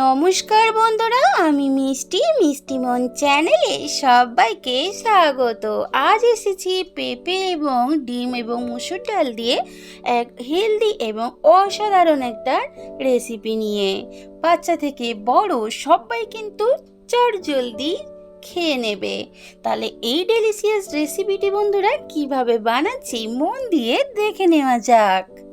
নমস্কার বন্ধুরা, আমি মিষ্টি মিষ্টিমন চ্যানেলে সবাইকে স্বাগত। আজ এসেছি পেঁপে এবং ডিম এবং মুসুর ডাল দিয়ে এক হেলদি এবং অসাধারণ একটা রেসিপি নিয়ে। বাচ্চা থেকে বড় সবাই কিন্তু চট জলদি খেয়ে নেবে। তাহলে এই ডেলিশিয়াস রেসিপিটি বন্ধুরা কীভাবে বানাচ্ছি মন দিয়ে দেখে নেওয়া যাক।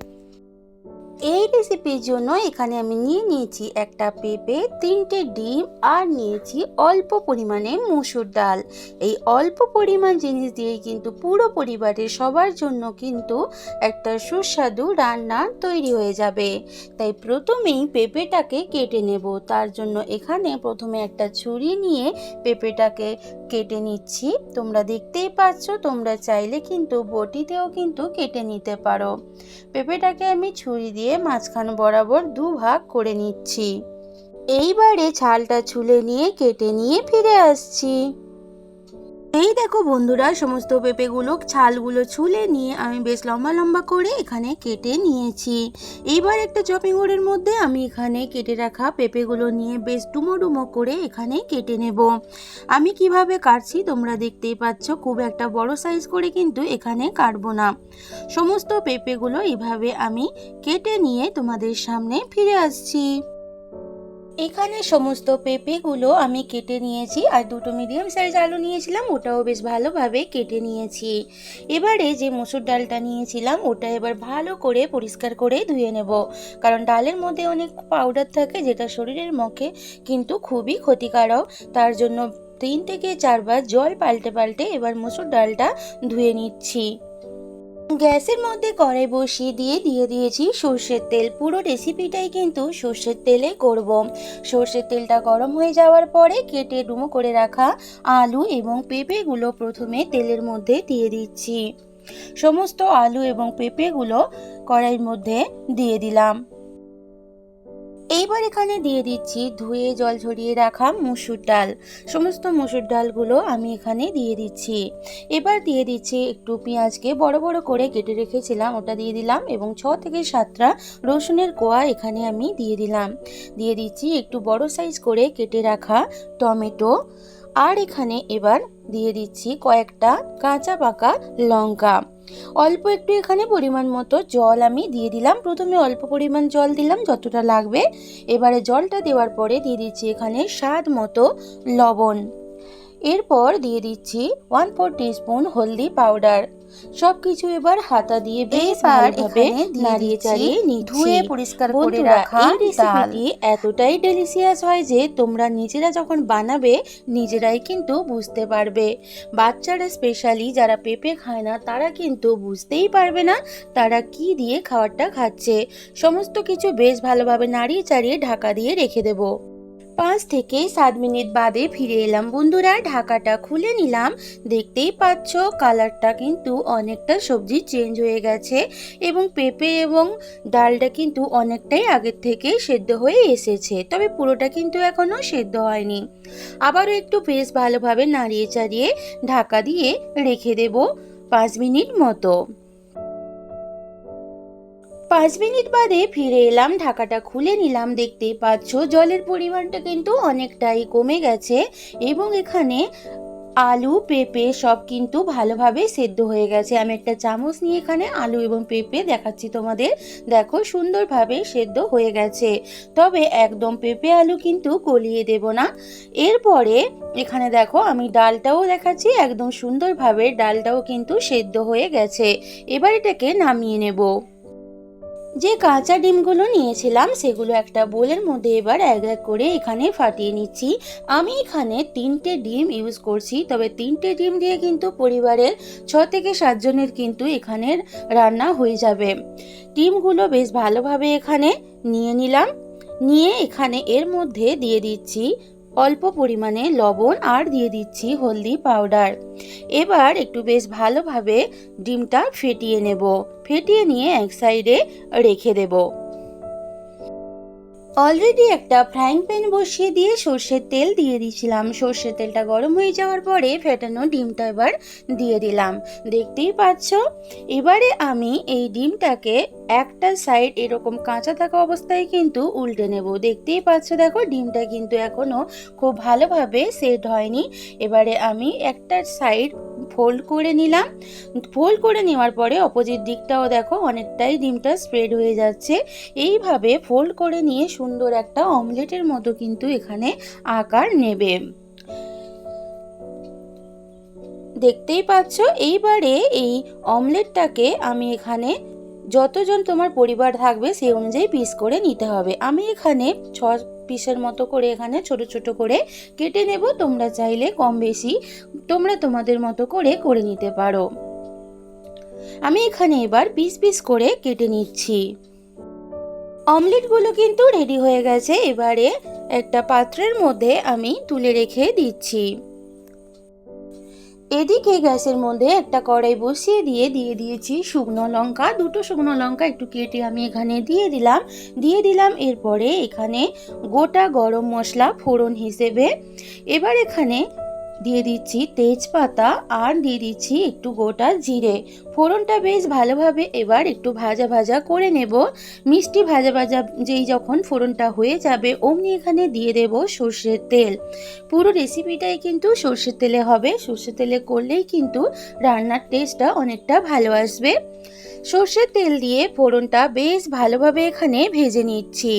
এই রেসিপির জন্য এখানে আমি নিয়ে নিয়েছি একটা পেঁপে, তিনটে ডিম আর নিয়েছি অল্প পরিমাণে মুসুর ডাল। এই অল্প পরিমাণ জিনিস দিয়েই কিন্তু পুরো পরিবারের সবার জন্য কিন্তু একটা সুস্বাদু রান্না তৈরি হয়ে যাবে। তাই প্রথমেই পেঁপেটাকে কেটে নেব। তার জন্য এখানে প্রথমে একটা ছুরি নিয়ে পেঁপেটাকে কেটে নিচ্ছি। তোমরা দেখতেই পাচ্ছ, তোমরা চাইলে কিন্তু বটিতেও কিন্তু কেটে নিতে পারো। পেঁপেটাকে আমি ছুরি দিয়ে মাঝখান বরাবর দু ভাগ করে নিচ্ছি। এইবারে ছালটা ছুলে নিয়ে কেটে নিয়ে ফিরে আসছি। এই দেখো বন্ধুরা, সমস্ত পেঁপেগুলো ছালগুলো ছুলে নিয়ে আমি বেশ লম্বা লম্বা করে এখানে কেটে নিয়েছি। এইবার একটা চপিং বোর্ডের মধ্যে আমি এখানে কেটে রাখা পেঁপেগুলো নিয়ে বেশ ডুমো ডুমো করে এখানে কেটে নেব। আমি কীভাবে কাটছি তোমরা দেখতেই পাচ্ছ, খুব একটা বড় সাইজ করে কিন্তু এখানে কাটবো না। সমস্ত পেঁপেগুলো এভাবে আমি কেটে নিয়ে তোমাদের সামনে ফিরে আসছি। এখানে সমস্ত পেঁপেগুলো আমি কেটে নিয়েছি আর দুটো মিডিয়াম সাইজ আলু নিয়েছিলাম, ওটাও বেশ ভালোভাবে কেটে নিয়েছি। এবারে যে মসুর ডালটা নিয়েছিলাম, ওটা এবার ভালো করে পরিষ্কার করে ধুয়ে নেব। কারণ ডালের মধ্যে অনেক পাউডার থাকে, যেটা শরীরের মুখে কিন্তু খুবই ক্ষতিকারক। তার জন্য তিন থেকে চারবার জল পাল্টে পাল্টে এবার মসুর ডালটা ধুয়ে নিচ্ছি। গ্যাসের মধ্যে কড়াই বসিয়ে দিয়ে দিয়ে দিয়েছি সর্ষের তেল। পুরো রেসিপিটাই কিন্তু সর্ষের তেলে করব। সর্ষের তেলটা গরম হয়ে যাওয়ার পরে কেটে ডুমো করে রাখা আলু এবং পেঁপেগুলো প্রথমে তেলের মধ্যে দিয়ে দিচ্ছি। সমস্ত আলু এবং পেঁপেগুলো কড়াইয়ের মধ্যে দিয়ে দিলাম। এইবার এখানে দিয়ে দিচ্ছি ধুয়ে জল ঝরিয়ে রাখা মুসুর ডাল। সমস্ত মুসুর ডালগুলো আমি এখানে দিয়ে দিচ্ছি। এবার দিয়ে দিচ্ছি একটু পেঁয়াজকে বড় বড় করে কেটে রেখেছিলাম, ওটা দিয়ে দিলাম এবং ছ থেকে সাতটা রসুনের কোয়া এখানে আমি দিয়ে দিলাম। দিয়ে দিচ্ছি একটু বড় সাইজ করে কেটে রাখা টমেটো। আর এখানে এবার দিয়ে দিচ্ছি কয়েকটা কাঁচা পাকা লঙ্কা। অল্প একটু এখানে পরিমাণ মতো জল আমি দিয়ে দিলাম। প্রথমে অল্প পরিমাণ জল দিলাম, যতটা লাগবে। এবারে জলটা দেওয়ার পরে দিয়ে দিচ্ছি এখানে স্বাদ মতো লবণ। এরপর দিয়ে দিচ্ছি ওয়ান ফোর স্পুন হলদি পাউডার সব কিছু এবার হাতা দিয়ে বেশ ভালোভাবে নাড়িয়ে চাড়িয়ে ধুয়ে পরিষ্কার করে রাখা এই রেসিপিটি এতটাই ডেলিসিয়াস হয় যে তোমরা নিজেরা যখন বানাবে নিজেরাই কিন্তু বুঝতে পারবে। বাচ্চারা স্পেশালি যারা পেঁপে খায় না তারা কিন্তু বুঝতেই পারবে না তারা কি দিয়ে খাবারটা খাচ্ছে। সমস্ত কিছু বেশ ভালোভাবে নাড়িয়ে চাড়িয়ে ঢাকা দিয়ে রেখে দেবো। পাঁচ থেকে সাত মিনিট বাদে ফিরে এলাম বন্ধুরা। ঢাকাটা খুলে নিলাম। দেখতেই পাচ্ছ, কালারটা কিন্তু অনেকটা সবজি চেঞ্জ হয়ে গেছে এবং পেঁপে এবং ডালটা কিন্তু অনেকটাই আগের থেকে সেদ্ধ হয়ে এসেছে, তবে পুরোটা কিন্তু এখনও সেদ্ধ হয়নি। আবারও একটু বেশ ভালোভাবে নাড়িয়ে চাড়িয়ে ঢাকা দিয়ে রেখে দেব পাঁচ মিনিট মতো। পাঁচ মিনিট বাদে ফিরে এলাম, ঢাকাটা খুলে নিলাম। দেখতেই পাচ্ছ, জলের পরিমাণটা কিন্তু অনেকটাই কমে গেছে এবং এখানে আলু, পেঁপে সব কিন্তু ভালোভাবে সেদ্ধ হয়ে গেছে। আমি একটা চামচ নিয়ে এখানে আলু এবং পেঁপে দেখাচ্ছি তোমাদের। দেখো, সুন্দরভাবে সেদ্ধ হয়ে গেছে। তবে একদম পেঁপে আলু কিন্তু গলিয়ে দেব না। এরপরে এখানে দেখো, আমি ডালটাও দেখাচ্ছি। একদম সুন্দরভাবে ডালটাও কিন্তু সেদ্ধ হয়ে গেছে। এবার এটাকে নামিয়ে নেব। যে কাঁচা ডিমগুলো নিয়েছিলাম, সেগুলো একটা বোলের মধ্যে এবার এক এক করে এখানে ফাটিয়ে নিচ্ছি। আমি এখানে তিনটে ডিম ইউজ করছি, তবে তিনটে ডিম দিয়ে কিন্তু পরিবারের ছ থেকে সাতজনের কিন্তু এখানে রান্না হয়ে যাবে। ডিমগুলো বেশ ভালোভাবে এখানে নিয়ে নিলাম। নিয়ে এখানে এর মধ্যে দিয়ে দিচ্ছি অল্প পরিমাণে লবণ আর দিয়ে দিচ্ছি হলদি পাউডার। এবার একটু বেশ ভালোভাবে ডিমটা ফেটিয়ে নেব। ফেটিয়ে নিয়ে এক সাইডে রেখে দেব। অলরেডি একটা ফ্রাইং প্যান বসিয়ে দিয়ে সর্ষের তেল দিয়ে দিয়েছিলাম। সর্ষের তেলটা গরম হয়ে যাওয়ার পরে ফেটানো ডিমটা এবার দিয়ে দিলাম। দেখতেই পাচ্ছ? এবারে আমি এই ডিমটাকে একটা সাইড এরকম কাঁচা থাকা অবস্থায় কিন্তু উল্টে নেব। দেখতেই পাচ্ছ? দেখো, ডিমটা কিন্তু এখনও খুব ভালোভাবে সেট হয়নি। এবারে আমি একটা সাইড ফোল্ড করে নিলাম। ফোল্ড করে নেওয়ার পরে অপোজিট দিকটাও দেখো অনেকটাই ডিমটা স্প্রেড হয়ে যাচ্ছে। এইভাবে ফোল্ড করে নিয়ে সুন্দর একটা অমলেটের মতো কিন্তু এখানে আকার নেবে। দেখতেই পাচ্ছ? এইবারে এই অমলেটটাকে আমি এখানে যতজন তোমার পরিবার থাকবে সেই অনুযায়ী পিস করে নিতে হবে। আমি এখানে ছ পিসের মতো করে এখানে ছোট ছোট করে কেটে নেব। তোমরা চাইলে কম বেশি তোমরা তোমাদের মতো করে করে নিতে পারো। আমি এখানে এবার পিস পিস করে কেটে নিচ্ছি। অমলেটগুলো কিন্তু রেডি হয়ে গেছে। এবারে একটা পাত্রের মধ্যে আমি তুলে রেখে দিচ্ছি। এদিকে গ্যাসের মধ্যে একটা কড়াই বসিয়ে দিয়ে দিয়ে দিয়েছি শুকনো লঙ্কা। দুটো শুকনো লঙ্কা একটু কেটে আমি এখানে দিয়ে দিলাম। দিয়ে দিলাম এরপরে এখানে গোটা গরম মশলা ফোড়ন হিসেবে। এবার এখানে দিয়ে দিচ্ছি তেজপাতা আর দিয়ে দিচ্ছি একটু গোটা জিরে। ফোড়নটা বেশ ভালোভাবে এবার একটু ভাজা ভাজা করে নেব। মিষ্টি ভাজা ভাজা যেই যখন ফোড়নটা হয়ে যাবে অমনি এখানে দিয়ে দেব সর্ষের তেল। পুরো রেসিপিটাই কিন্তু সর্ষের তেলে হবে। সর্ষের তেলে করলেই কিন্তু রান্নার টেস্টটা অনেকটা ভালো আসবে। সর্ষের তেল দিয়ে ফোড়নটা বেশ ভালোভাবে এখানে ভেজে নিচ্ছি।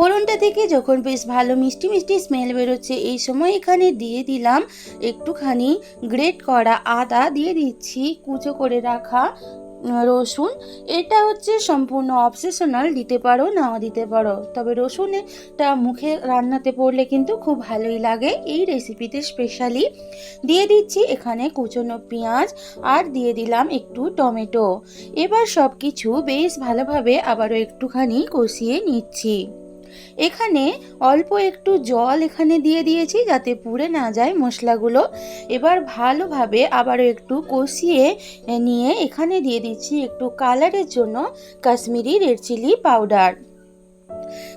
ফোড়নটা থেকে যখন বেশ ভালো মিষ্টি মিষ্টি স্মেল বেরোচ্ছে, এই সময় এখানে দিয়ে দিলাম একটুখানি গ্রেট করা আদা, দিয়ে দিচ্ছি কুচো করে রাখা রসুন। এটা হচ্ছে সম্পূর্ণ অবসেশনাল দিতে পারো, নাও দিতে পারো। তবে রসুনটা মুখে রান্নাতে পড়লে কিন্তু খুব ভালোই লাগে। এই রেসিপিতে স্পেশালি দিয়ে দিচ্ছি এখানে কুচনো পেঁয়াজ আর দিয়ে দিলাম একটু টমেটো। এবার সব কিছু বেশ ভালোভাবে আবারও একটুখানি কষিয়ে নিচ্ছি। এখানে অল্প একটু জল এখানে দিয়ে দিয়েছি যাতে পুড়ে না যায় মশলাগুলো। এবার ভালোভাবে আবারও একটু কষিয়ে নিয়ে এখানে দিয়ে দিচ্ছি একটু কালারের জন্য Kashmiri red chilli powder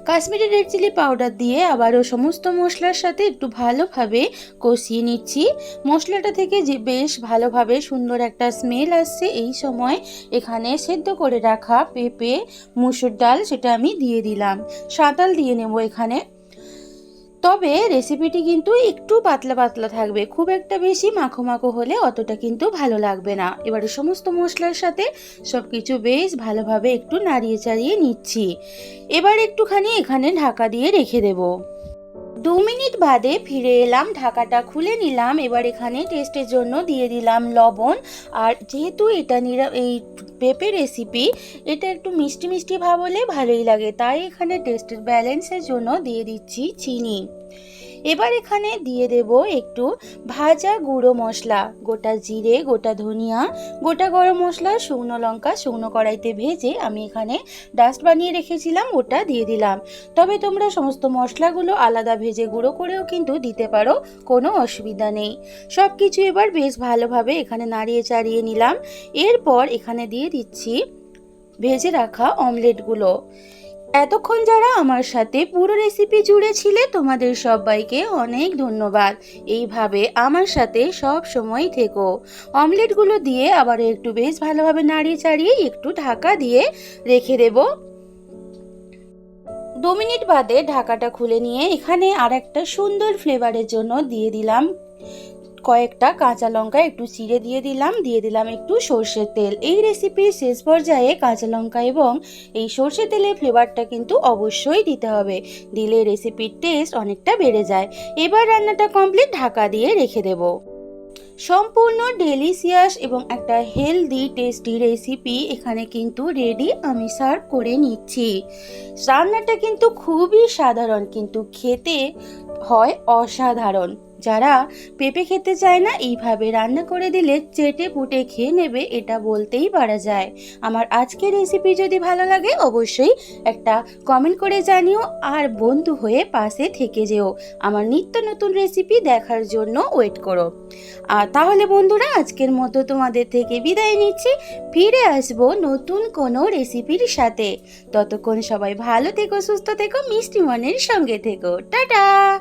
Kashmiri red chilli powder দিয়ে আবারও সমস্ত মশলার সাথে একটু ভালোভাবে কষিয়ে নিচ্ছি। মশলাটা থেকে যে বেশ ভালোভাবে সুন্দর একটা স্মেল আসছে এই সময় এখানে সেদ্ধ করে রাখা পেঁপে, মুসুর ডাল সেটা আমি দিয়ে দিলাম। সাঁতাল দিয়ে নেব এখানে। তবে রেসিপিটি কিন্তু একটু পাতলা পাতলা থাকবে। খুব একটা বেশি মাখো মাখো হলে অতটা কিন্তু ভালো লাগবে না। এবারে সমস্ত মশলার সাথে সব কিছু বেশ ভালোভাবে একটু নাড়িয়ে চাড়িয়ে নিচ্ছি। এবার একটুখানি এখানে ঢাকা দিয়ে রেখে দেবো। দু মিনিট বাদে ফিরে এলাম, ঢাকাটা খুলে নিলাম, এবার এখানে টেস্টের জন্য দিয়ে দিলাম লবণ। আর যেহেতু এটা নিরা, এই পেঁপে রেসিপি এটা একটু মিষ্টি মিষ্টি ভাব হলে ভালোই লাগে। তাই এখানে টেস্টের ব্যালেন্সের জন্য দিয়ে দিচ্ছি চিনি। এবার এখানে দিয়ে দেব একটু ভাজা গুঁড়ো মশলা। গোটা জিরে, গোটা ধনিয়া, গোটা গরম মশলা, শুকনো লঙ্কা, শুকনো কড়াইতে ভেজে আমি এখানে ডাস্ট বানিয়ে রেখেছিলাম, ওটা দিয়ে দিলাম। তবে তোমরা সমস্ত মশলাগুলো আলাদা ভেজে গুঁড়ো করেও কিন্তু দিতে পারো, কোনো অসুবিধা নেই। সব কিছু এবার বেশ ভালোভাবে এখানে নাড়িয়ে চাড়িয়ে নিলাম। এরপর এখানে দিয়ে দিচ্ছি ভেজে রাখা অমলেটগুলো এতক্ষণ যারা আমার সাথে পুরো রেসিপি জুড়ে ছিলে, তোমাদের সবাইকে অনেক ধন্যবাদ। এইভাবে আমার সাথে সব সময় থেকো। অমলেটগুলো দিয়ে আবার একটু বেশ ভালোভাবে নাড়িয়ে চাড়িয়ে একটু ঢাকা দিয়ে রেখে দেব। দু মিনিট বাদে ঢাকাটা খুলে নিয়ে এখানে আর একটা সুন্দর ফ্লেভারের জন্য দিয়ে দিলাম। কয়েকটা কাঁচা লঙ্কা একটু চিড়ে দিয়ে দিলাম দিয়ে দিলাম একটু সর্ষের তেল। এই রেসিপির শেষ পর্যায়ে কাঁচা লঙ্কা এবং এই সর্ষের তেলের ফ্লেভারটা কিন্তু অবশ্যই দিতে হবে। দিলে রেসিপির টেস্ট অনেকটা বেড়ে যায়। এবার রান্নাটা কমপ্লিট ঢাকা দিয়ে রেখে দেবো। সম্পূর্ণ ডেলিসিয়াস এবং একটা হেলদি টেস্টি রেসিপি এখানে কিন্তু রেডি আমি সার্ভ করে নিচ্ছি। রান্নাটা কিন্তু খুবই সাধারণ, কিন্তু খেতে হয় অসাধারণ। যারা পেঁপে খেতে চায় না, এইভাবে রান্না করে দিলে চেটে পুটে খেয়ে নেবে, এটা বলতেই পারা যায়। আমার আজকের রেসিপি যদি ভালো লাগে, অবশ্যই একটা কমেন্ট করে জানিও। আর বন্ধু হয়ে পাশে থেকে যেও। আমার নিত্য নতুন রেসিপি দেখার জন্য ওয়েট করো। আর তাহলে বন্ধুরা, আজকের মতো তোমাদের থেকে বিদায় নিচ্ছি। ফিরে আসব নতুন কোনো রেসিপির সাথে। ততক্ষণ সবাই ভালো থেকো, সুস্থ থেকো, মিষ্টি মনের সঙ্গে থেকো। টাটা!